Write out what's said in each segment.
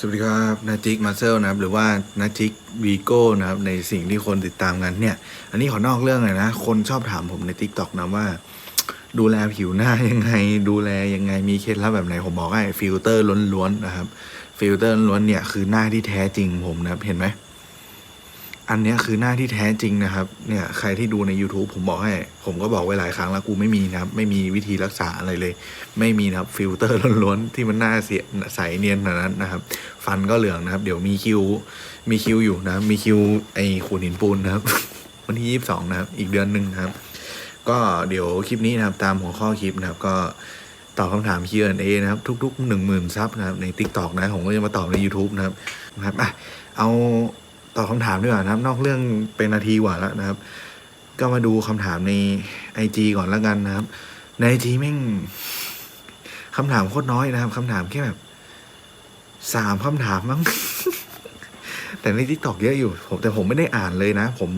สวัสดีครับนาจิกมาเซลนะครับหรือว่านาจิกวีโก้นะครับในสิ่งที่คนติดตามกันเนี่ย อันนี้ขอนอกเรื่องเลยนะ คนชอบถามผมใน t ิ k t o k นะว่า ดูแลผิวหน้ายังไง ดูแลยังไงมีเคล็ดลับแบบไหน ผมบอกให้ฟิลเตอร์ล้วนๆนะครับ ฟิลเตอร์ล้วนเนี่ยคือหน้าที่แท้จริงผมนะครับ เห็นไหม อันนี้คือหน้าที่แท้จริงนะครับ เนี่ยใครที่ดูใน YouTube ผมบอกให้ ผมก็บอกไว้หลายครั้งแล้วกูไม่มีนะครับ ไม่มีวิธีรักษาอะไรเลย ไม่มีนะครับฟิลเตอร์ล้วนๆที่มันหน้าเสียใสเนียนขนาดนั้นนะครับ ฟันก็เหลืองนะครับ เดี๋ยวมีคิว มีคิวอยู่นะ มีคิวไอขูดหินปูนนะครับ วันที่ยี่สิบสองนะครับ อีกเดือนหนึ่งนะครับ ก็เดี๋ยวคลิปนี้นะครับ ตามหัวข้อคลิปนะครับ ก็ตอบคำถาม Q&A นะครับ ทุกๆหนึ่งหมื่นซับนะครับใน Tik t o อกนะผมก็จะมาตอบใน YouTube นะครับนะครับอะเอา ตอบคำถามดีกว่านะครับ นอกเรื่องเป็นนาทีกว่าแล้วนะครับ ก็มาดูคำถามใน IG ก่อนแล้วกันนะครับ ใน IG แม่งคำถามโคตรน้อยนะครับคำถามแค่แบบสามคำถามมั้งแต่ในทิกตอกเยอะอยู่ผมแต่ผมไม่ได้อ่านเลยนะ ผม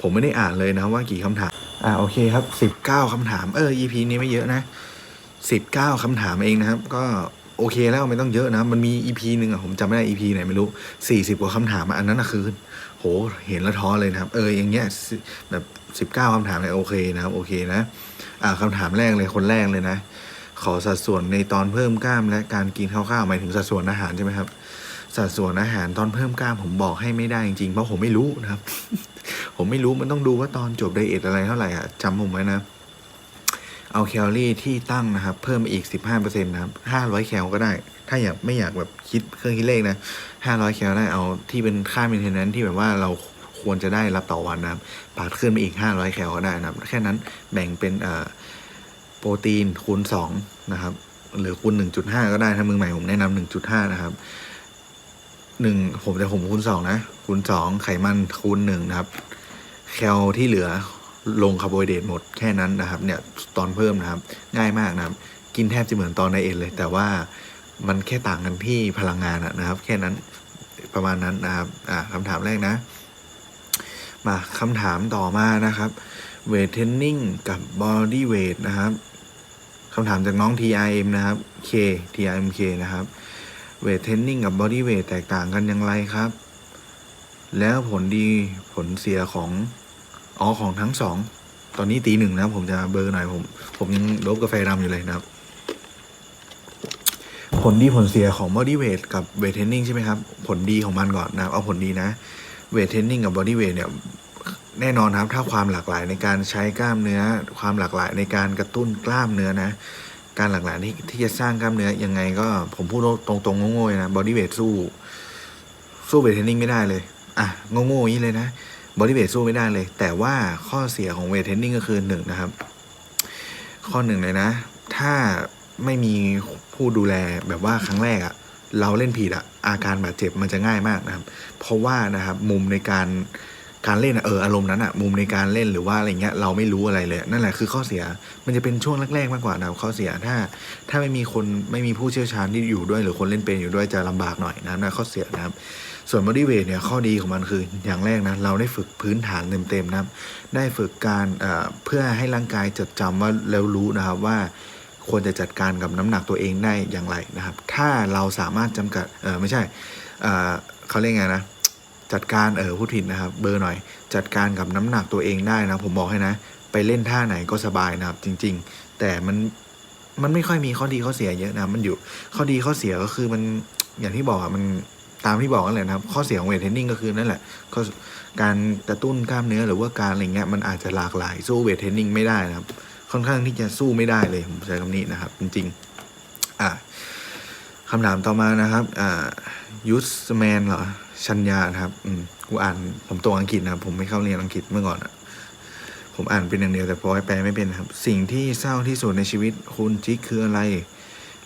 ผมไม่ได้อ่านเลยนะว่ากี่คำถาม อ่าโอเคครับสิบเก้าคำถามเออ EP นี้ไม่เยอะนะสิบเก้าคำถามเองนะครับ ก็ โอเคแล้วไม่ต้องเยอะนะ มันมี EP หนึ่งอะผมจำไม่ได้ EP ไหนไม่รู้สี่สิบกว่าคำถามอะอันนั้นอะคือ โห เห็นแล้วท้อเลยนะครับ เอออย่างเงี้ยแบบสิบเก้าคำถามเลยโอเคนะครับ โอเคนะ อ่าคำถามแรกเลยคนแรกเลยนะ ขอสัดส่วนในตอนเพิ่มกล้ามและการกินข้าวๆหมายถึงสัดส่วนอาหารใช่ไหมครับ สัดส่วนอาหารตอนเพิ่มกล้ามผมบอกให้ไม่ได้จริงๆเพราะผมไม่รู้นะครับ ผมไม่รู้มันต้องดูว่าตอนจบไดเอทอะไรเท่าไหร่อะจำผมไว้นะ เอาแคลอรี่ที่ตั้งนะครับ เพิ่มอีก 15%นะครับ500 แคลก็ได้ ถ้าอยากไม่อยากแบบคิดเครื่องคิดเลขนะ 500 แคลได้เอาที่เป็นค่า maintenance ที่แบบว่าเราควรจะได้รับต่อวันนะครับปาดขึ้นไปอีก 500 แคลก็ได้นะครับ แค่นั้นแบ่งเป็นเอ่อโปรตีนคูณสองนะครับ หรือคูณหนึ่งจุดห้าก็ได้ ถ้ามือใหม่ผมแนะนำหนึ่งจุดห้านะครับหนึ่งผมแต่ผมคูณสองนะคูณสองไขมันคูณหนึ่งนะครับ แคลที่เหลือ ลงคาร์โบไฮเดรตหมดแค่นั้นนะครับเนี่ยตอนเพิ่มนะครับง่ายมากนะครับ กินแทบจะเหมือนตอนในเอ็นเลย แต่ว่ามันแค่ต่างกันที่พลังงานนะครับ แค่นั้นประมาณนั้นนะครับอ่าคำถามแรกนะ มาคำถามต่อมานะครับเวทเทรนนิ่งกับบอดี้เวทนะครับคำถามจากน้อง TRM นะครับ K TRMK นะครับเวทเทรนนิ่งกับบอดี้เวทแตกต่างกันอย่างไรครับ แล้วผลดีผลเสียของ อ๋อของทั้งสอง ตอนนี้ตีหนึ่งนะผมจะเบอร์หน่อยผม ผมยังลบกาแฟดำอยู่เลยนะครับ ผลดีผลเสียของบอดี้เวทกับเวทเทรนนิ่งใช่ไหมครับ ผลดีของมันก่อนนะเอาผลดีนะ เวทเทรนนิ่งกับบอดี้เวทเนี่ยแน่นอนครับ ถ้าความหลากหลายในการใช้กล้ามเนื้อ ความหลากหลายในการกระตุ้นกล้ามเนื้อนะ การหลากหลายที่ที่จะสร้างกล้ามเนื้อยังไงก็ผมพูดตรงๆโง่ๆนะบอดี้เวทสู้ สู้เวทเทรนนิ่งไม่ได้เลย อะโง่ๆอย่างนี้เลยนะ บอดี้เวทสู้ไม่ได้เลย แต่ว่าข้อเสียของเวทเทรนนิ่งก็คือหนึ่งนะครับ ข้อหนึ่งเลยนะ ถ้าไม่มีผู้ดูแลแบบว่าครั้งแรกอะเราเล่นผิดอะอาการบาดเจ็บมันจะง่ายมากนะครับ เพราะว่านะครับมุมในการ การเล่นอะเอออารมณ์นั้นอะมุมในการเล่นหรือว่าอะไรเงี้ยเราไม่รู้อะไรเลย นั่นแหละคือข้อเสียมันจะเป็นช่วงแรกๆมากกว่านะข้อเสียถ้า ถ้าไม่มีคนไม่มีผู้เชี่ยวชาญที่อยู่ด้วย หรือคนเล่นเป็นอยู่ด้วยจะลำบากหน่อยนะนั่นข้อเสียนะครับ ส่วนบอดี้เวทเนี่ยข้อดีของมันคืออย่างแรกนะเราได้ฝึกพื้นฐานเต็มๆนะครับ ได้ฝึกการเอ่อเพื่อให้ร่างกายจดจำว่าแล้วรู้นะครับว่าควรจะจัดการกับน้ำหนักตัวเองได้อย่างไรนะครับ ถ้าเราสามารถจำกัดเออไม่ใช่เออเขาเรียกไงนะ จัดการเออพูดผิดนะครับ เบอร์หน่อย จัดการกับน้ำหนักตัวเองได้นะ ผมบอกให้นะ ไปเล่นท่าไหนก็สบายนะครับ จริง ๆ แต่มันมันไม่ค่อยมีข้อดีข้อเสียเยอะนะมันอยู่ข้อดีข้อเสียก็คือมันอย่างที่บอกอะมันตามที่บอกกันเลยนะครับ ข้อเสียของเวทเทรนนิ่งก็คือนั่นแหละก็การกระตุ้นกล้ามเนื้อหรือว่าการอะไรเงี้ยมันอาจจะหลากหลายสู้เวทเทรนนิ่งไม่ได้นะครับ ค่อนข้างที่จะสู้ไม่ได้เลยผมใช้คำนี้นะครับ จริง ๆ อะคำถามต่อมานะครับอ่ายูสแมนเหรอ ชัญญานะครับ อืมกูอ่านผมตัวอังกฤษนะครับผมไม่เข้าเรียนอังกฤษเมื่อก่อนอะผมอ่านเป็นอย่างเดียวแต่พอให้แปลไม่เป็นครับ สิ่งที่เศร้าที่สุดในชีวิตคุณจิ๊กคืออะไร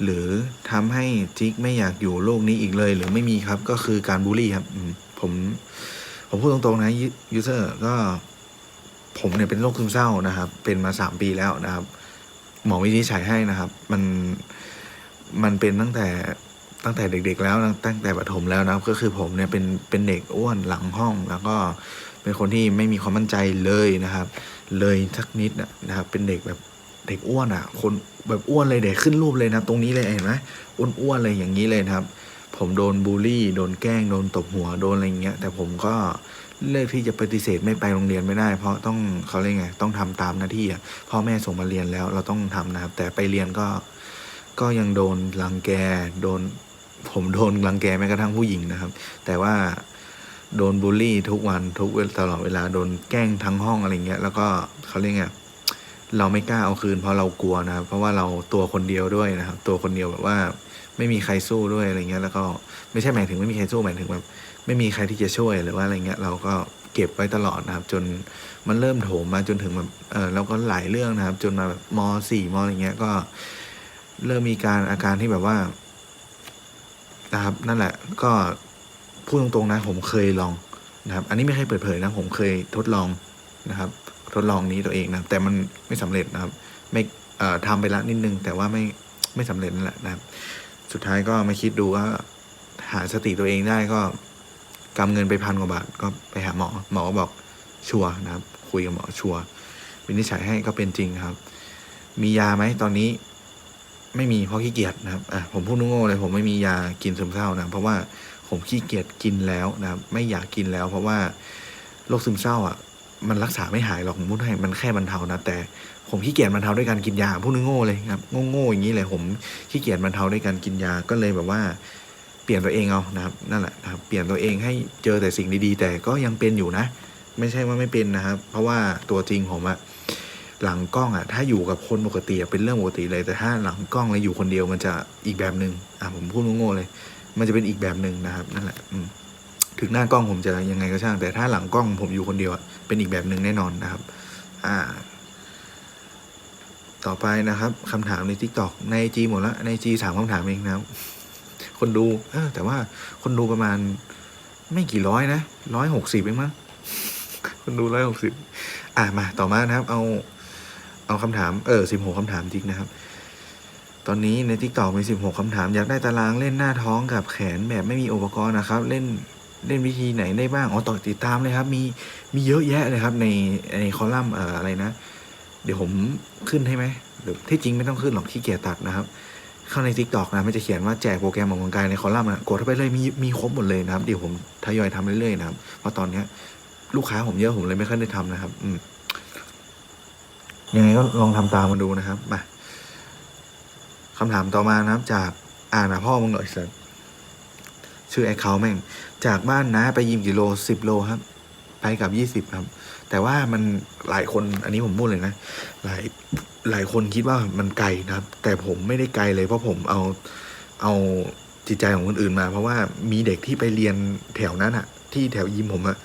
หรือทำให้จิ๊กไม่อยากอยู่โลกนี้อีกเลย หรือไม่มีครับ ก็คือการบูลลี่ครับอืมผมผมพูดตรงๆนะยูเซอร์ก็ ผมเนี่ยเป็นโรคซึมเศร้านะครับ เป็นมาสามปีแล้วนะครับ หมอวินิจฉัยให้นะครับ มันมันเป็นตั้งแต่ ตั้งแต่เด็ก ๆ แล้วตั้งแต่ประถมแล้วนะครับ ก็คือผมเนี่ยเป็นเป็นเด็กอ้วนหลังห้อง แล้วก็เป็นคนที่ไม่มีความมั่นใจเลยนะครับ เลยสักนิดนะครับ เป็นเด็กแบบเด็กอ้วนอะ คนแบบอ้วนเลยเด็กขึ้นรูปเลยนะ ตรงนี้เลยเห็นไหมอ้วนๆเลยอย่างนี้เลยนะครับ ผมโดนบูลลี่ โดนแกล้ง โดนตบหัว โดนอะไรเงี้ย แต่ผมก็เลือกที่จะปฏิเสธไม่ไปโรงเรียนไม่ได้ เพราะต้องเขาเรียกไง ต้องทำตามหน้าที่อะ พ่อแม่ส่งมาเรียนแล้วเราต้องทำนะครับ แต่ไปเรียนก็ ก็ยังโดนรังแก โดน ผมโดนรังแกแม้กระทั่งผู้หญิงนะครับ แต่ว่าโดนบูลลี่ทุกวันทุกตลอดเวลาโดนแกล้งทั้งห้องอะไรเงี้ย แล้วก็เขาเรียกไงเราไม่กล้าเอาคืนเพราะเรากลัวนะครับ เพราะว่าเราตัวคนเดียวด้วยนะครับ ตัวคนเดียวแบบว่าไม่มีใครสู้ด้วยอะไรเงี้ย แล้วก็ไม่ใช่หมายถึงไม่มีใครสู้หมายถึงแบบไม่มีใครที่จะช่วยหรือว่าอะไรเงี้ย เราก็เก็บไว้ตลอดนะครับ จนมันเริ่มโถมมาจนถึงแบบเออแล้วก็หลายเรื่องนะครับ จนมาแบบมสี่มอะไรเงี้ยก็เริ่มมีการอาการที่แบบว่า นะครับ นั่นแหละก็พูดตรงๆนะ ผมเคยลองนะครับ อันนี้ไม่เคยเปิดเผยนะ ผมเคยทดลองนะครับ ทดลองนี้ตัวเองนะแต่มันไม่สำเร็จนะครับ ไม่เอ่อทำไปละนิดนึง แต่ว่าไม่ไม่สำเร็จนั่นแหละนะครับ สุดท้ายก็มาคิดดูว่าหาสติตัวเองได้ก็กำเงินไปพันกว่าบาทก็ไปหาหมอหมอก็บอกชัวนะครับ คุยกับหมอชัววินิจฉัยให้ก็เป็นจริงครับ มียาไหมตอนนี้ ไม่มีเพราะขี้เกียจนะครับอะผมพูดโง่เลยผมไม่มียากินซึมเศร้านะเพราะว่าผมขี้เกียจกินแล้วนะครับไม่อยากกินแล้ว เพราะว่าโรคซึมเศร้าอะมันรักษาไม่หายหรอกผมพูดให้มันแค่บรรเทานะแต่ผมขี้เกียจบรรเทาด้วยการกินยาพูดโง่เลยครับโง่ๆอย่างนี้เลยผมขี้เกียจบรรเทาด้วยการกินยาก็เลยแบบว่าเปลี่ยนตัวเองเอานะครับนั่นแหละนะครับเปลี่ยนตัวเองให้เจอแต่สิ่งดีๆ แต่ก็ยังเป็นอยู่นะ ไม่ใช่ว่าไม่เป็นนะครับ เพราะว่าตัวจริงผมอะ หลังกล้องอะถ้าอยู่กับคนปกติเป็นเรื่องปกติเลยแต่ถ้าหลังกล้องแล้วอยู่คนเดียวมันจะอีกแบบหนึ่งอะผมพูดโง่ๆเลย มันจะเป็นอีกแบบหนึ่งนะครับนั่นแหละถึงหน้ากล้องผมจะยังไงก็ช่าง แต่ถ้าหลังกล้องผมอยู่คนเดียวเป็นอีกแบบหนึ่งแน่นอนนะครับ อ่า ต่อไปนะครับคำถามในทิกตอกในจีหมดละในจีสามคำถามเองนะครับ คนดู เออ แต่ว่าคนดูประมาณ ไม่กี่ร้อยนะร้อยหกสิบเองมั้งคนดูร้อยหกสิบอะมาต่อมานะครับ เอา เอาคำถาม เออสิบหกคำถามจริงนะครับ ตอนนี้ในทิกตอกมีสิบหกคำถาม อยากได้ตารางเล่นหน้าท้องกับแขนแบบไม่มีอุปกรณ์นะครับ เล่นเล่นวิธีไหนได้บ้าง อ๋อต่อติดตามเลยครับ มีมีเยอะแยะเลยครับ ในในคอลัมน์เอ่ออะไรนะ เดี๋ยวผมขึ้นให้ไหมหรือที่จริงไม่ต้องขึ้นหรอกขี้เกียจตัดนะครับ เข้าใน t ิ k t o k นะมันจะเขียนว่าแจกโปรแกรมออกกำลังกายในคอลัมน์นะกดเข้าไปเลยมีมีครบหมดเลยนะครับ เดี๋ยวผมทยอยทำเรื่อยๆนะครับเพราะตอนเนี้ย ลูกค้าผมเยอะผมเลยไม่ค่อยได้ทำนะครับ อืม ยังไงก็ลองทำตามมาดูนะครับมาคำถามต่อมานะครับ จากอ่านนะพ่อมึงหน่อยสิชื่อแอคเคาท์แม่ง จากบ้านนะ ไปยิมกิโลสิบโลครับ ไปกับยี่สิบครับ แต่ว่ามันหลายคนอันนี้ผมพูดเลยนะ หลายหลายคนคิดว่ามันไกลนะครับ แต่ผมไม่ได้ไกลเลยเพราะผมเอาเอาจิตใจของคนอื่นมา เพราะว่ามีเด็กที่ไปเรียนแถวนั้นอะที่แถวยิมผมอะ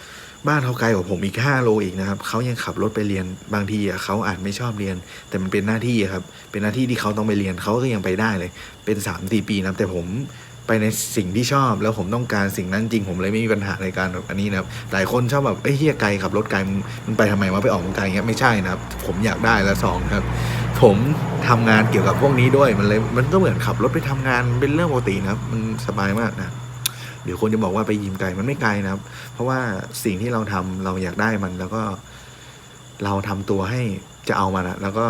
บ้านเขาไกลกว่าผมอีกห้าโลอีกนะครับเขายังขับรถไปเรียนบางทีเขาอาจไม่ชอบเรียน แต่มันเป็นหน้าที่ครับ เป็นหน้าที่ที่เขาต้องไปเรียนเขาก็ยังไปได้เลย เป็นสามสี่ปีนะครับแต่ผมไปในสิ่งที่ชอบแล้วผมต้องการสิ่งนั้นจริงผมเลยไม่มีปัญหาในการแบบอันนี้นะครับหลายคนชอบแบบเอ้ยเฮียไกลขับรถไกลมึงมึงไปทำไมวะไปออกกำลังกายอย่างเงี้ยไม่ใช่นะครับผมอยากได้และสองนะครับ ผมทำงานเกี่ยวกับพวกนี้ด้วยมันเลยมันก็เหมือนขับรถไปทำงานเป็นเรื่องปกตินะครับมันสบายมากนะ เดี๋ยวคนจะบอกว่าไปยิมไกลมันไม่ไกลนะครับ เพราะว่าสิ่งที่เราทำเราอยากได้มันแล้วก็ เราทำตัวให้จะเอามันอะแล้วก็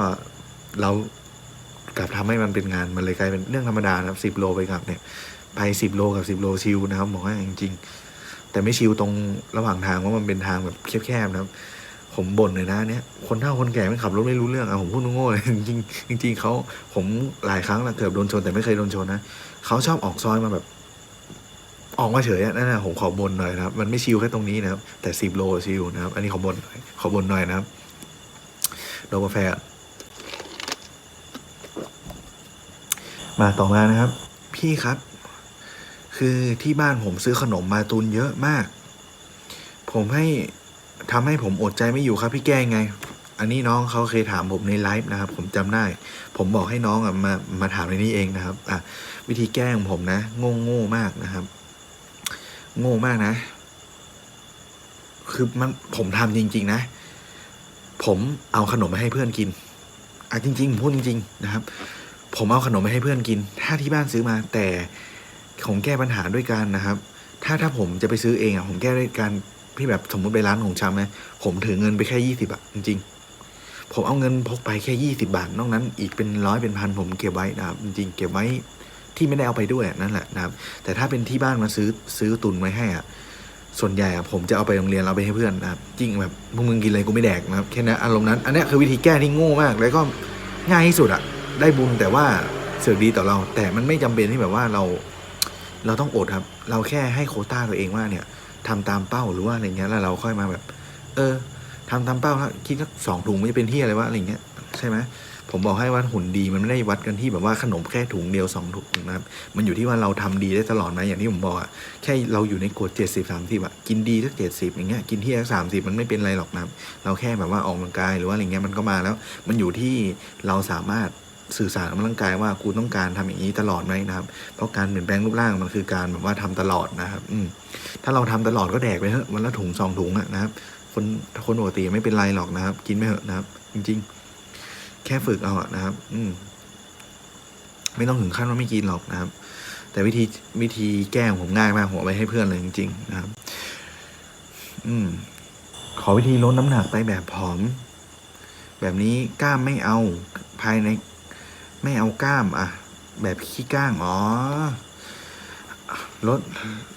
เรากลับทำให้มันเป็นงานมันเลยกลายเป็นเรื่องธรรมดานะครับสิบโลไปกลับเนี่ยไปสิบโลกับสิบโลชิลนะครับบอกว่าจริงๆ แต่ไม่ชิลตรงระหว่างทางเพรามันเป็นทางแบบแคบๆนะครับ ผมบ่นเลยนะเนี่ยคนเฒ่าคนแก่ไม่ขับรถไม่รู้เรื่องอะผมพูดโง่เลยจริงจริงๆเขาผมหลายครั้งแล้วเกือบโดนชนแต่ไม่เคยโดนชนนะเขาชอบออกซอยมาแบบ ออกมาเฉยนั่นนะผมขอบนหน่อยนะครับ มันไม่ชิลแค่ตรงนี้นะครับ แต่สิบโลชิลนะครับ อันนี้ขอบนหน่อยขอบนหน่อยนะครับโดกาแฟ มาต่อมานะครับ พี่ครับ คือที่บ้านผมซื้อขนมมาตุนเยอะมาก ผมให้ทำให้ผมอดใจไม่อยู่ครับ พี่แก้งไงอันนี้น้องเขาเคยถามผมในไลฟ์นะครับ ผมจำได้ ผมบอกให้น้องอะมามาถามในนี้เองนะครับ อะ วิธีแก้ของผมนะโง่โง่มากนะครับ โง่มากนะ คือมันผมทำจริง ๆ นะ ผมเอาขนมมาให้เพื่อนกินอะจริงๆผมพูดจริง ๆ นะครับ ผมเอาขนมไปให้เพื่อนกิน ถ้าที่บ้านซื้อมาแต่ผมแก้ปัญหาด้วยกันนะครับ ถ้าถ้าผมจะไปซื้อเองอะผมแก้ด้วยการพี่แบบสมมติไปร้านของชำนะผมถือเงินไปแค่ยี่สิบอะจริง ๆ ผมเอาเงินพกไปแค่ยี่สิบาท นอกนั้นอีกเป็นร้อยเป็นพันผมเก็บไว้นะครับจริงๆเก็บไว้ ที่ไม่ได้เอาไปด้วยนั่นแหละนะครับ แต่ถ้าเป็นที่บ้านมาซื้อซื้อตุนไว้ให้อะส่วนใหญ่อะผมจะเอาไปโรงเรียนเอาไปให้เพื่อนนะครับจริงแบบพวกมึงกินอะไรกูไม่แดกนะครับแค่นั้นอารมณ์นั้น อันนี้คือวิธีแก้ที่โง่มาก แล้วก็ง่ายที่สุดอะได้บุญแต่ว่าเสือกดีต่อเรา แต่มันไม่จำเป็นที่แบบว่าเรา เราต้องอดครับ เราแค่ให้โคต้าตัวเองว่าเนี่ยทำตามเป้าหรือว่าอะไรเงี้ยแล้วเราค่อยมาแบบ เออทำตามเป้าแล้วคิดสักสองถุงไม่จะเป็นที่อะไรวะอะไรเงี้ยใช่ไหม ผมบอกให้ว่าหุ่นดีมันไม่ได้วัดกันที่แบบว่าขนมแค่ถุงเดียวสองถุงนะครับมันอยู่ที่ว่าเราทำดีได้ตลอดไหมอย่างที่ผมบอกอะแค่เราอยู่ในกฎเจ็ดสิบสามสิบอะกินดีสักเจ็ดสิบอย่างเงี้ยกินที่สักสามสิบมันไม่เป็นไรหรอกนะครับเราแค่แบบว่าออกกำลังกายหรือว่าอะไรเงี้ยมันก็มาแล้ว มันอยู่ที่เราสามารถสื่อสารกับร่างกายว่ากูต้องการทำอย่างนี้ตลอดไหมนะครับ เพราะการเปลี่ยนแปลงรูปร่างมันคือการแบบว่าทำตลอดนะครับ อืถ้าเราทำตลอดก็แดกไปเถอะวันละถุงสองถุงอะนะครับ คนคนปกติไม่เป็นไรหรอกนะครับ กินไม่เถอะนะครับ จริง ๆ แค่ฝึกเอาอะนะครับ อืม ไม่ต้องถึงขั้นว่าไม่กินหรอกนะครับ แต่วิธีวิธีแก้ผมง่ายมากผมเอาไปให้เพื่อนเลยจริงๆนะครับ อืม ขอวิธีลดน้ำหนักไปแบบผอม แบบนี้กล้ามไม่เอาภายใน ไม่เอากล้ามอะแบบขี้ก้างอ๋อลด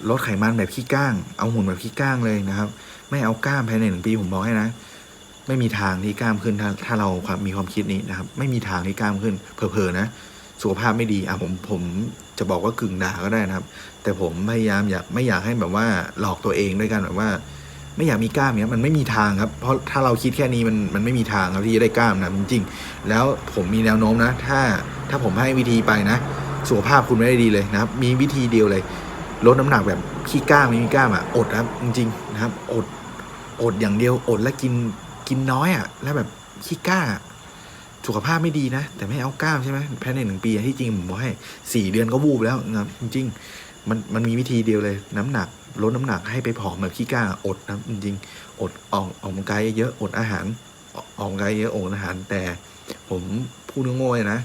ลดไขมันแบบขี้ก้าง เอาหุ่นแบบขี้ก้างเลยนะครับ ไม่เอากล้ามภายในหนึ่งปีผมบอกให้นะ ไม่มีทางที่กล้ามขึ้นถ้าถ้าเราความมีความคิดนี้นะครับ ไม่มีทางที่กล้ามขึ้นเผลอๆนะสุขภาพไม่ดีอะผมผมจะบอกว่ากึ่งด่าก็ได้นะครับ แต่ผมพยายามอยากไม่อยากให้แบบว่าหลอกตัวเองด้วยกันแบบว่า ไม่อยากมีกล้ามเนี้ยมันไม่มีทางครับ เพราะถ้าเราคิดแค่นี้มันมันไม่มีทางครับที่จะได้กล้ามนะจริงๆ แล้วผมมีแนวโน้มนะ ถ้าถ้าผมให้วิธีไปนะสุขภาพคุณไม่ได้ดีเลยนะครับ มีวิธีเดียวเลยลดน้ำหนักแบบขี้กล้ามไม่มีกล้ามอะอดครับจริงๆนะครับ อดอดอย่างเดียวอดแล้วกิน กินน้อยอะ แล้วแบบขี้กล้า สุขภาพไม่ดีนะ แต่ไม่เอากล้ามใช่ไหมภายในหนึ่งปีที่จริงผมบอกให้สี่เดือนก็วูบแล้วนะจริงๆมันมันมีวิธีเดียวเลย น้ำหนักลดน้ำหนักให้ไปผอมแบบขี้กล้าอดนะจริงๆอดออกออกกำลังกายเยอะอดอาหารออกออกำลังกายเยอะอดอาหาร แต่ผมพูดโง่ๆเลยนะ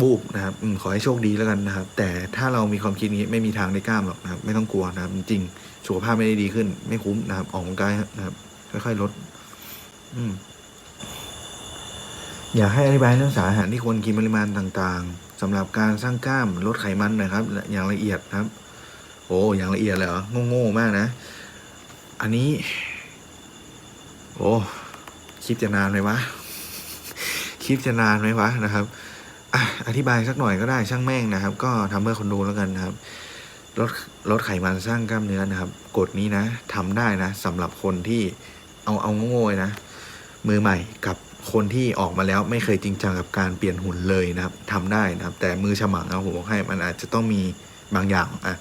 บูบนะครับอขอให้โชคดีแล้วกันนะครับ แต่ถ้าเรามีความคิดนี้ไม่มีทางได้กล้ามหรอกนะครับ ไม่ต้องกลัวนะครับ จริงสุขภาพไม่ได้ดีขึ้น ไม่คุ้มนะครับ ออกกำลังกายนะครับ ค่อยๆลด อืม อยากให้อธิบายเรื่องสารอาหารที่ควรกินปริมาณต่าง ๆสำหรับการสร้างกล้ามลดไขมันหนะครับ อย่างละเอียดครับ โอ้อย่างละเอียดเลยเหรอโง่ๆมากนะ อันนี้ โอ้คลิปจะนานไหมวะคลิปจะนานไหมวะนะครับอะอธิบายสักหน่อยก็ได้ช่างแม่งนะครับ ก็ทำเพื่อคนดูแล้วกันนะครับลดลดไขมันสร้างกล้ามเนื้อนะครับ กฎนี้นะทำได้นะสำหรับคนที่ เอาเอาโง่ๆนะ มือใหม่กับคนที่ออกมาแล้วไม่เคยจริงจังกับการเปลี่ยนหุ่นเลยนะครับทำได้นะครับ แต่มือฉมังเอาผมบอกให้มันอาจจะต้องมีบางอย่างอะ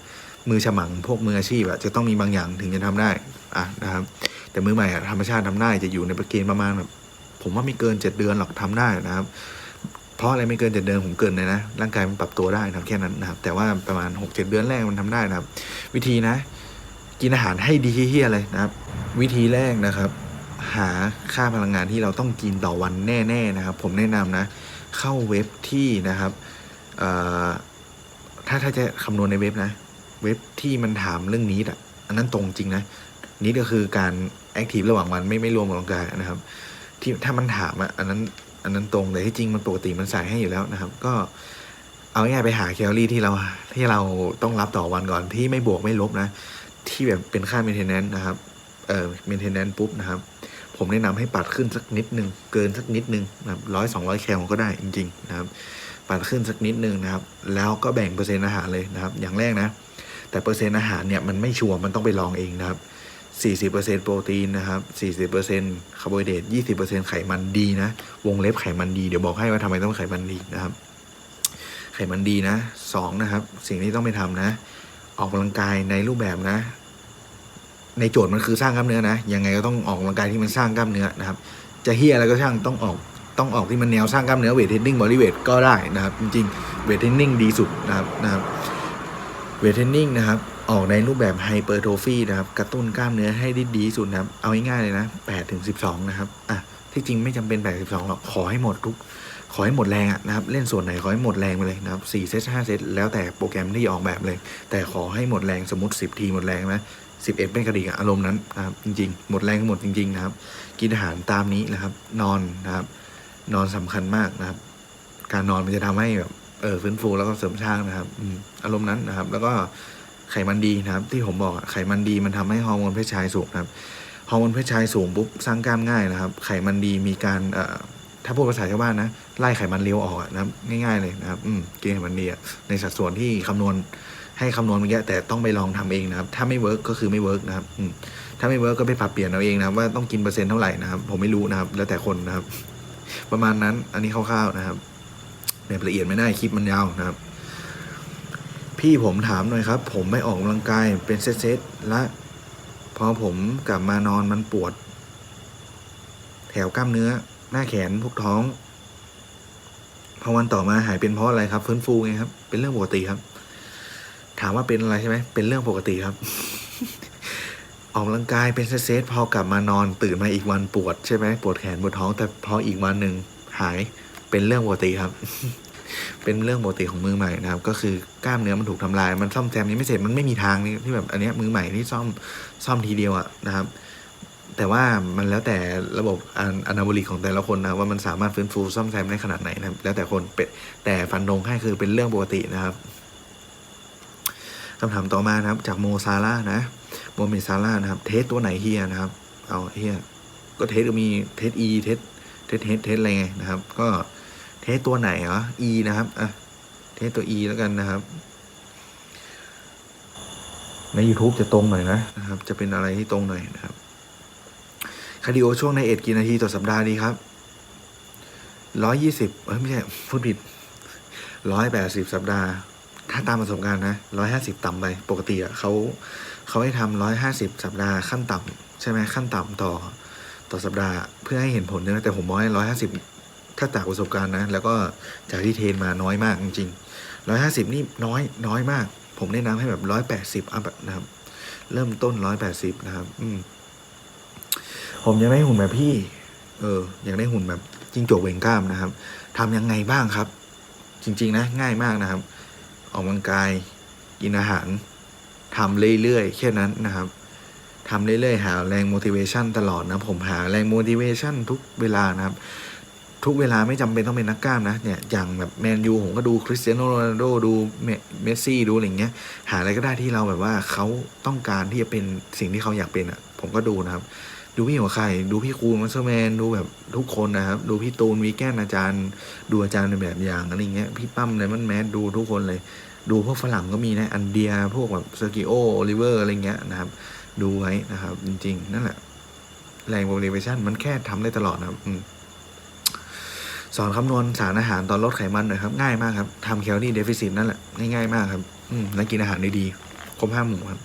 มือฉมังพวกมืออาชีพอะจะต้องมีบางอย่างถึงจะทำได้อะนะครับ แต่มือใหม่อะธรรมชาติทำได้จะอยู่ในประเกณฑ์ประมาณแบบผมว่าไม่เกินเจ็ดเดือนหรอกทำได้นะครับ เพราะอะไรไม่เกินเจ็ดเดือนผมเกินเลยนะร่างกายมันปรับตัวได้นะแค่นั้นนะครับ แต่ว่าประมาณหกเจ็ดเดือนแรกมันทำได้นะครับ วิธีนะ กินอาหารให้ดีเฮี้ยเลยนะครับ วิธีแรกนะครับ หาค่าพลังงานที่เราต้องกินต่อวันแน่ๆนะครับ ผมแนะนำนะ เข้าเว็บที่นะครับถ้าถ้าจะคำนวณในเว็บนะ เว็บที่มันถามเรื่องนี้อะอันนั้นตรงจริงนะนี้ก็คือการแอคทีฟระหว่างวันไม่ไม่รวมกำลังกายนะครับ ที่ถ้ามันถามอะอันนั้นอันนั้นตรงแต่ที่จริงมันปกติมันใส่ให้อยู่แล้วนะครับ ก็เอาง่ายๆไปหาแคลอรี่ที่เราที่เราต้องรับต่อวันก่อนที่ไม่บวกไม่ลบนะ ที่แบบเป็นค่า maintenance นะครับ เอ่อ maintenance ปุ๊บนะครับ ผมแนะนำให้ปัดขึ้นสักนิดนึง เกินสักนิดนึงนะครับร้อยสองร้อยแคลก็ได้จริง ๆ นะครับ ปัดขึ้นสักนิดนึงนะครับ แล้วก็แบ่งเปอร์เซ็นต์อาหารเลยนะครับ อย่างแรกนะ แต่เปอร์เซ็นต์อาหารเนี่ยมันไม่ชัวร์ มันต้องไปลองเองนะครับ40%โปรตีนนะครับ40%คาร์โบไฮเดรต20%ไขมันดีนะ วงเล็บไขมันดี เดี๋ยวบอกให้ว่าทำไมต้องไขมันดีนะครับ ไขมันดีนะสองนะครับ สิ่งที่ต้องไปทำนะ ออกกำลังกายในรูปแบบนะ ในโจทย์มันคือสร้างกล้ามเนื้อนะยังไงก็ต้องออกกำลังกายที่มันสร้างกล้ามเนื้อนะครับ จะเฮียอะไรก็ช่างต้องออกต้องออกที่มันแนวสร้างกล้ามเนื้อเวทเทรนนิ่งบอดี้เวทก็ได้นะครับ จริงๆเวทเทรนนิ่งดีสุดนะครับนะครับเวทเทรนนิ่งนะครับออกในรูปแบบไฮเปอร์โทฟีนะครับกระตุ้นกล้ามเนื้อให้ได้ดีสุดนะครับ เอาง่ายๆเลยนะ8ถึง12 นะครับอะที่จริงไม่จำเป็น8 12หรอกขอให้หมดทุก ขอให้หมดแรงอะนะครับ เล่นส่วนไหนขอให้หมดแรงไปเลยนะครับ4เซต5เซตแล้วแต่โปรแกรมที่ออกแบบเลย แต่ขอให้หมดแรงสมมติ 10 ทีหมดแรงนะ 11 เป็นกระดิกอะอารมณ์นั้นนะครับจริงๆ หมดแรงก็หมดจริง ๆ นะครับ กินอาหารตามนี้นะครับ นอนนะครับ นอนสำคัญมากนะครับ การนอนมันจะทำให้แบบเออฟื้นฟูแล้วก็เสริมสร้างนะครับอารมณ์นั้นนะครับ แล้วก็ไขมันดีนะครับ ที่ผมบอกไขมันดีมันทำให้ฮอร์โมนเพศชายสูงนะครับฮอร์โมนเพศชายสูงปุ๊บสร้างกล้ามง่ายนะครับ ไขมันดีมีการเอ่อถ้าพูดภาษาชาวบ้านนะไล่ไขมันเร็วออกนะครับง่าย ๆเลยนะครับ อืมกินไขมันดีในสัดส่วนที่คำนวณ ให้คำนวณเมื่อกี้แต่ต้องไปลองทำเองนะครับ ถ้าไม่เวิร์กก็คือไม่เวิร์กนะครับถ้าไม่เวิร์กก็ไปปรับเปลี่ยนเอาเองนะครับว่าต้องกินเปอร์เซ็นต์เท่าไหร่นะครับ ผมไม่รู้นะครับ แล้วแต่คนนะครับ ประมาณนั้น อันนี้คร่าวๆนะครับแบบละเอียดไม่ได้คลิปมันยาวนะครับ พี่ผมถามหน่อยครับ ผมไม่ออกกำลังกายเป็นเซตๆและพอผมกลับมานอนมันปวด แถวกล้ามเนื้อ หน้าแขนพวกท้องพอวันต่อมาหายเป็นเพราะอะไรครับฟื้นฟูไงครับ เป็นเรื่องปกติครับ ถามว่าเป็นอะไรใช่ไหมเป็นเรื่องปกติครับ ออกกำลังกายเป็นเซตๆพอกลับมานอนตื่นมาอีกวันปวดใช่ไหมปวดแขนปวดท้อง แต่พออีกวันหนึ่งหายเป็นเรื่องปกติครับ เป็นเรื่องปกติของมือใหม่นะครับ ก็คือกล้ามเนื้อมันถูกทำลาย มันซ่อมแซมนี้ไม่เสร็จมันไม่มีทางนี่ที่แบบอันเนี้ยมือใหม่ที่ซ่อมซ่อมทีเดียวอะนะครับ แต่ว่ามันแล้วแต่ระบบอนาบอลิกของแต่ละคนนะว่ามันสามารถฟื้นฟูซ่อมแซมได้ขนาดไหนนะครับแล้วแต่คนเป็นแต่ฟันธงให้คือเป็นเรื่องปกตินะครับ คำถามต่อมานะครับ จากโมซาร่านะโมเมซาร่านะครับ เทสตัวไหนเฮียนะครับ เอาเฮียก็เทสก็มีเทส E เทสเทสเทสเทสอะไรไงนะครับ ก็เทสตัวไหนเหรอ E นะครับอะเทสตัว E แล้วกันนะครับ ใน YouTube จะตรงหน่อยนะนะครับ จะเป็นอะไรที่ตรงหน่อยนะครับคาร์ดิโอช่วงในเอ็ดกี่นาทีต่อสัปดาห์ดีครับร้อยยี่สิบเอ้ยไม่ใช่พูดผิดร้อยแปดสิบสัปดาห์ ถ้าตามประสบการณ์นะร้อยห้าสิบต่ำไป ปกติอะเขาเขาให้ทำร้อยห้าสิบสัปดาห์ขั้นต่ำใช่ไหมขั้นต่ำต่อต่อสัปดาห์เพื่อให้เห็นผลนะแต่ผมมองให้ร้อยห้าสิบถ้าจากประสบการณ์นะ แล้วก็จากที่เทรนมาน้อยมากจริงๆร้อยห้าสิบนี่น้อยน้อยมาก ผมแนะนำให้แบบร้อยแปดสิบอัพนะครับ เริ่มต้นร้อยแปดสิบนะครับ อืม ผมยังได้หุ่นแบบพี่ เอออยากได้หุ่นแบบจิ้งจกเบ่งกล้ามนะครับทำยังไงบ้างครับ จริง ๆ นะ ง่ายมากนะครับ ออกกำลังกาย กินอาหารทำเรื่อยๆแค่นั้นนะครับทำเรื่อยๆหาแรง motivation ตลอดนะผมหาแรง motivation ทุกเวลานะครับ ทุกเวลาไม่จำเป็นต้องเป็นนักกล้ามนะเนี่ยอย่างแบบแมนยูผมก็ดูคริสเตียโนโรนัลโดดูเมสซี่ดูอะไรเงี้ยหาอะไรก็ได้ที่เราแบบว่าเขาต้องการที่จะเป็นสิ่งที่เขาอยากเป็นอะผมก็ดูนะครับ ดูพี่หัวไข่ดูพี่ครูมัสเตอร์แมนดูแบบทุกคนนะครับ ดูพี่ตูนวีแกนอาจารย์ ดูอาจารย์ในแบบอย่างอะไรเงี้ยพี่ปั้มเลยมันแมสดูทุกคนเลย ดูพวกฝรั่งก็มีนะอันเดียพวกแบบเซอร์กิโอโอลิเวอร์อะไรเงี้ยนะครับ ดูไว้นะครับ จริง ๆ นั่นแหละ แรง motivation มันแค่ทำได้ตลอดนะครับสอนคำนวณสารอาหารตอนลดไขมันหน่อยครับ ง่ายมากครับทำแคลอรี่เดฟิซิตนั่นแหละง่ายๆมากครับ อืมแล้วกินอาหารดีๆครบห้าหมู่ครับ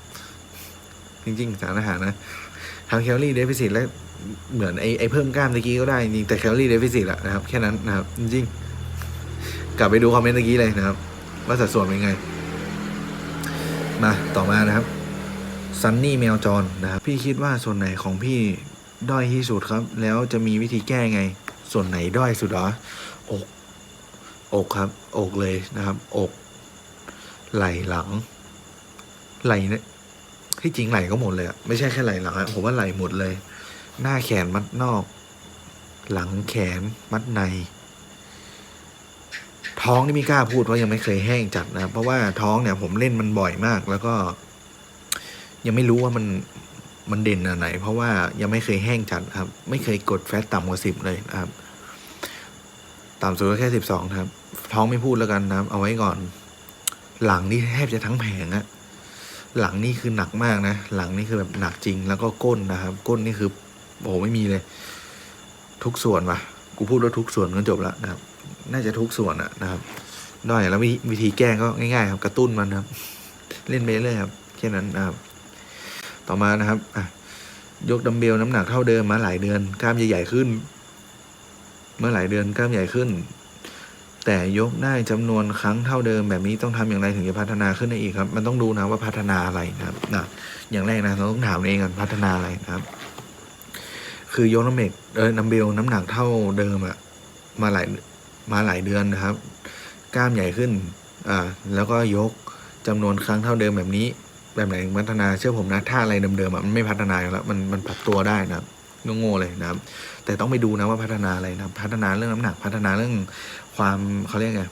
จริง ๆ สารอาหารนะ ทำแคลอรี่เดฟิซิตแล้วเหมือนไอ้ไอเพิ่มกล้ามตะกี้ก็ได้จริงแต่แคลอรี่เดฟิซิตอะนะครับ แค่นั้นนะครับ จริงกลับไปดูคอมเมนต์ตะกี้เลยนะครับ ว่าสัดส่วนเป็นไง มาต่อมานะครับซันนี่แมวจรนะครับ พี่คิดว่าส่วนไหนของพี่ด้อยที่สุดครับ แล้วจะมีวิธีแก้ไง ส่วนไหนด้อยสุดหรออกอกครับ อกเลยนะครับ อก ไหล่หลัง ไหล่เนี่ย ที่จริงไหลก็หมดเลยอะไม่ใช่แค่ไหลหลังอะผมว่าไหลหมดเลย หน้าแขนมัดนอก หลังแขนมัดใน ท้องนี่ไม่กล้าพูดเพราะยังไม่เคยแห้งจัดนะครับเพราะว่าท้องเนี่ยผมเล่นมันบ่อยมาก แล้วก็ ยังไม่รู้ว่ามันมันเด่นอันไหน เพราะว่ายังไม่เคยแห้งจัดครับ ไม่เคยกดแฟตต่ำกว่าสิบเลยครับต่ำสุดก็แค่สิบสองครับ ท้องไม่พูดแล้วกันนะเอาไว้ก่อน หลังนี่แทบจะทั้งแผงอะ หลังนี่คือหนักมากนะ หลังนี่คือแบบหนักจริง แล้วก็ก้นนะครับ ก้นนี่คือโอ้โหไม่มีเลย ทุกส่วนวะกูพูดว่าทุกส่วนก็จบแล้วนะครับ น่าจะทุกส่วนอะนะครับด้อยแล้ววิธีแก้ก็ง่ายๆ ครับ กระตุ้นมันครับ เล่นไปเรื่อยครับแค่นั้นนะครับ ต่อมานะครับอะยกดัมเบลน้ำหนักเท่าเดิมมาหลายเดือนกล้ามใหญ่ๆขึ้น เมื่อหลายเดือนกล้ามใหญ่ขึ้น แต่ยกได้จำนวนครั้งเท่าเดิมแบบนี้ต้องทำอย่างไรถึงจะพัฒนาขึ้นได้อีกครับ มันต้องดูนะว่าพัฒนาอะไรนะครับนะอย่างแรกนะเราต้องถามเองก่อนพัฒนาอะไรนะครับ คือยกน้ำเมกเออนัมเบลน้ำหนักเท่าเดิมอะมาหลายมาหลายเดือนนะครับ กล้ามใหญ่ขึ้นอ่าแล้วก็ยกจำนวนครั้งเท่าเดิมแบบนี้ แบบไหนพัฒนาเชื่อผมนะถ้าอะไรเดิมๆอะมันไม่พัฒนาแล้วมันมันปรับตัวได้นะครับโง่ๆเลยนะครับ แต่ต้องไปดูนะว่าพัฒนาอะไรนะพัฒนาเรื่องน้ำหนัก พัฒนาเรื่องความเขาเรียกไง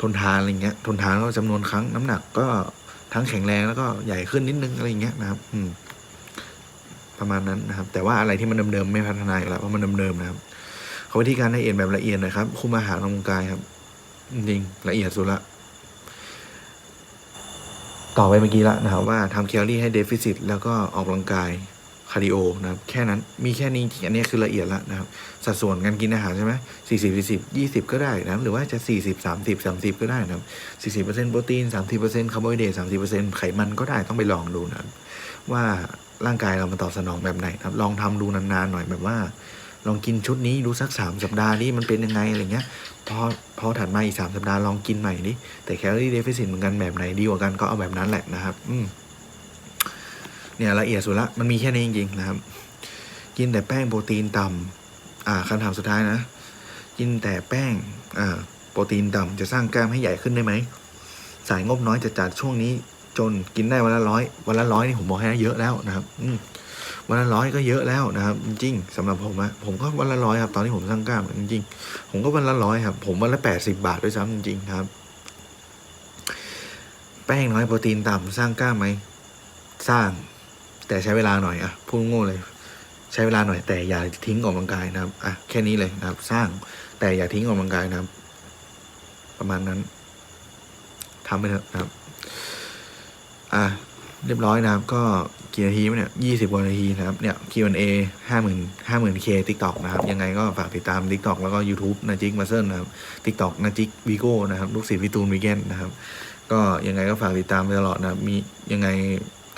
ทนทานอะไรเงี้ยทนทานก็จำนวนครั้งน้ำหนักก็ทั้งแข็งแรงแล้วก็ใหญ่ขึ้นนิดนึงอะไรเงี้ยนะครับ อืม ประมาณนั้นนะครับ แต่ว่าอะไรที่มันเดิมๆไม่พัฒนาอยู่แล้วเพราะมันเดิมๆนะครับเขาวิธีการไดเอทแบบละเอียดหนะครับ คุมอาหารออกกำลังกายครับจริงละเอียดสุดละต่อไปเมื่อกี้ละนะครับว่าทำแคลอรี่ให้เดฟิซิตแล้วก็ออกกำลังกาย คาร์ดิโอนะครับแค่นั้นมีแค่นี้จริงอันนี้คือละเอียดละนะครับ สัดส่วนการกินอาหารใช่ไหมสี่สิบสี่สิบยี่สิบก็ได้นะรหรือว่าจะสี่สิบสามสิบสามสิบก็ได้นะครับสี่สิบเปอร์เซ็นต์โปรตีนสามสิบเปอร์เซ็นต์คาร์โบไฮเดรตสามสิบเปอร์เซ็นต์ไขมันก็ได้ต้องไปลองดูนะครับว่าร่างกายเรามันตอบสนองแบบไหนครับ ลองทำดูนานๆหน่อยแบบว่า ลองกินชุดนี้ดูสักสามสัปดาห์นี้มันเป็นยังไงอะไรเงี้ยพอพอถัดมาอีกสามสัปดาห์ลองกินใหม่ดิแต่แคลอรี่เดฟิซิตเหมือนกันแบบไหนดีกว่ากันก็เอาแบบนั้นแหละนะครับ อืม เนี่ยละเอียดสุดละมันมีแค่นี้จริงๆนะครับ กินแต่แป้งโปรตีนต่ำอ่าคำถามสุดท้ายนะ กินแต่แป้งอ่าโปรตีนต่ำจะสร้างกล้ามให้ใหญ่ขึ้นได้ไหม สายงบน้อยจะจัดช่วงนี้จนกินได้วันละร้อยวันละร้อยนี่ผมบอกให้นะเยอะแล้วนะครับ อืวันละร้อยก็เยอะแล้วนะครับ จริงๆสำหรับผมอะผมก็วันละร้อยครับ ตอนที่ผมสร้างกล้ามจริงๆผมก็วันละร้อยครับ ผมวันละแปดสิบาทด้วยซ้ำจริงๆครับ แป้งน้อยโปรตีนต่ำสร้างกล้ามไหมสร้าง แต่ใช้เวลาหน่อยอะพูดโง่เลย ใช้เวลาหน่อยแต่อย่าทิ้งออกกำลังกายนะครับอะแค่นี้เลยนะครับ สร้างแต่อย่าทิ้งออกกำลังกายนะครับ ประมาณนั้นทำไปเถอะนะครับ อะเรียบร้อยนะครับ ก็กี่นาทีเนี่ยยี่สิบกว่านาทีนะครับ เนี่ย Q&A ห้าหมื่นห้าหมื่นเคทิกตอกนะครับ ยังไงก็ฝากติดตาม t ิ k t o k แล้วก็ YouTube นาจิกมาเซนนะครับ t ิ k t o k นาจิกวีโก้นะครับ ลูกศิษย์วิตูนวีแกนนะครับ ก็ยังไงก็ฝากติดตามไปตลอดนะครับ มียังไง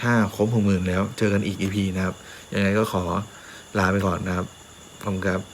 ถ้าครบหกหมื่นแล้วเจอกันอีกอีพีนะครับ ยังไงก็ขอลาไปก่อนนะครับขอบคุณครับ